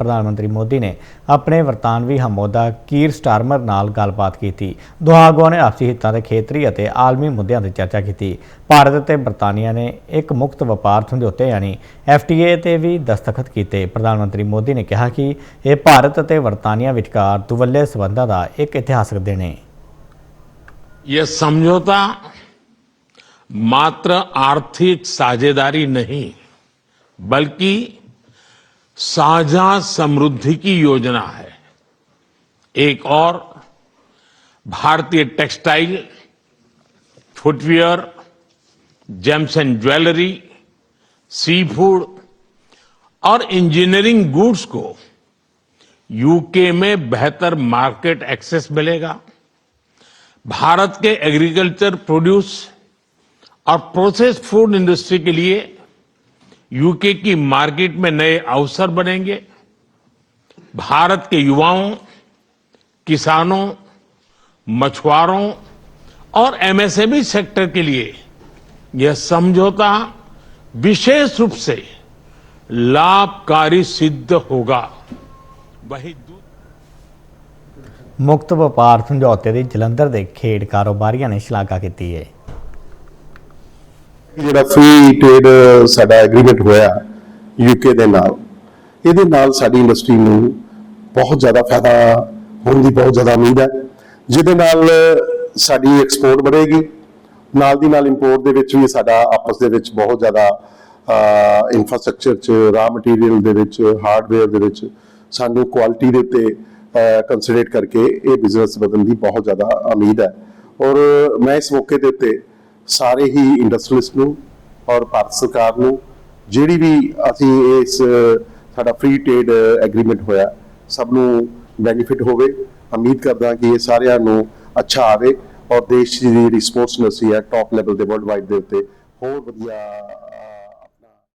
ਪ੍ਰਧਾਨ ਮੰਤਰੀ ਮੋਦੀ ਨੇ ਆਪਣੇ ਵਰਤਾਨਵੀ ਹਮੋਦਾ ਕੀਰ ਸਟਾਰਮਰ ਨਾਲ ਗੱਲਬਾਤ ਕੀਤੀ ਦੋਹਾਂ ਆਗੂਆਂ ਨੇ ਆਪਸੀ ਹਿੱਤਾਂ ਦੇ ਖੇਤਰੀ ਅਤੇ ਆਲਮੀ ਮੁੱਦਿਆਂ ਤੇ ਚਰਚਾ ਕੀਤੀ ਭਾਰਤ ਅਤੇ ਬਰਤਾਨੀਆ ਨੇ ਇੱਕ ਮੁਕਤ ਵਪਾਰ ਸਮਝੌਤੇ ਯਾਨੀ FTA ਤੇ ਵੀ ਦਸਤਖਤ ਕੀਤੇ ਪ੍ਰਧਾਨ ਮੰਤਰੀ ਮੋਦੀ ਨੇ ਕਿਹਾ ਕਿ ਇਹ ਭਾਰਤ ਅਤੇ ਬਰਤਾਨੀਆ ਵਿਚਕਾਰ ਦੁਵੱਲੇ ਸਬੰਧਾਂ ਦਾ ਇੱਕ ਇਤਿਹਾਸਕ ਦਿਨ ਹੈ यह समझौता मात्र आर्थिक साझेदारी नहीं बल्कि साझा समृद्धि की योजना है। एक और, भारतीय textile, footwear, gems and jewellery sea food और इंजीनियरिंग गुड्स को यूके में बेहतर मार्केट एक्सेस मिलेगा। भारत के एग्रीकल्चर प्रोड्यूस और प्रोसेस फ़ूड इंडस्ट्री के लिए यूके की मार्केट में नए अवसर बनेंगे भारत के युवाओं किसानों मछुआरों और एमएसएमई सेक्टर के लिए यह समझौता विशेष रूप से लाभकारी सिद्ध होगा वही दू- ਮੁਕਤ ਵਪਾਰ ਸਮਝੌਤੇ ਦੀ ਜਲੰਧਰ ਦੇ ਖੇਡ ਕਾਰੋਬਾਰੀਆਂ ਨੇ ਸ਼ਲਾਘਾ ਕੀਤੀ ਹੈ ਜਿਹੜਾ ਫ੍ਰੀ ਟ੍ਰੇਡ ਸਾਡਾ ਐਗਰੀਮੈਂਟ ਹੋਇਆ ਯੂਕੇ ਦੇ ਨਾਲ, ਇਹਦੇ ਨਾਲ ਸਾਡੀ ਇੰਡਸਟਰੀ ਨੂੰ ਬਹੁਤ ਜ਼ਿਆਦਾ ਫਾਇਦਾ ਹੋਣ ਦੀ ਬਹੁਤ ਜ਼ਿਆਦਾ ਉਮੀਦ ਹੈ। ਜਿਹਦੇ ਨਾਲ ਸਾਡੀ ਐਕਸਪੋਰਟ ਵਧੇਗੀ, ਨਾਲ ਦੀ ਨਾਲ ਇੰਪੋਰਟ ਦੇ ਵਿੱਚ ਵੀ ਸਾਡਾ ਆਪਸ ਦੇ ਵਿੱਚ ਬਹੁਤ ਜ਼ਿਆਦਾ ਇਨਫਰਾਸਟ੍ਰਕਚਰ ਚ ਰਾ ਮਟੀਰੀਅਲ ਦੇ ਵਿੱਚ ਹਾਰਡਵੇਅਰ ਦੇ ਵਿੱਚ ਸਾਨੂੰ ਕੁਆਲਿਟੀ ਦੇ ਉੱਤੇ ਕੰਸੀਡਰੇਟ ਕਰਕੇ ਇਹ ਬਿਜ਼ਨਸ ਵਧਣ ਦੀ ਬਹੁਤ ਜ਼ਿਆਦਾ ਉਮੀਦ ਹੈ। ਔਰ ਮੈਂ ਇਸ ਮੌਕੇ ਦੇ ਉੱਤੇ ਸਾਰੇ ਹੀ ਇੰਡਸਟਰੀਅਲਿਸਟ ਨੂੰ ਔਰ ਭਾਰਤ ਸਰਕਾਰ ਨੂੰ, ਜਿਹੜੀ ਵੀ ਅਸੀਂ ਇਸ, ਸਾਡਾ ਫ੍ਰੀ ਟ੍ਰੇਡ ਐਗਰੀਮੈਂਟ ਹੋਇਆ, ਸਭ ਨੂੰ ਬੈਨੀਫਿਟ ਹੋਵੇ। ਉਮੀਦ ਕਰਦਾ ਕਿ ਇਹ ਸਾਰਿਆਂ ਨੂੰ ਅੱਛਾ ਆਵੇ ਔਰ ਦੇਸ਼ ਦੀ ਜਿਹੜੀ ਸਪੋਰਟਸ ਇੰਡਸਟਰੀ ਹੈ ਟੌਪ ਲੈਵਲ ਦੇ ਵਰਲਡ ਵਾਈਡ ਦੇ ਉੱਤੇ ਹੋਰ ਵਧੀਆ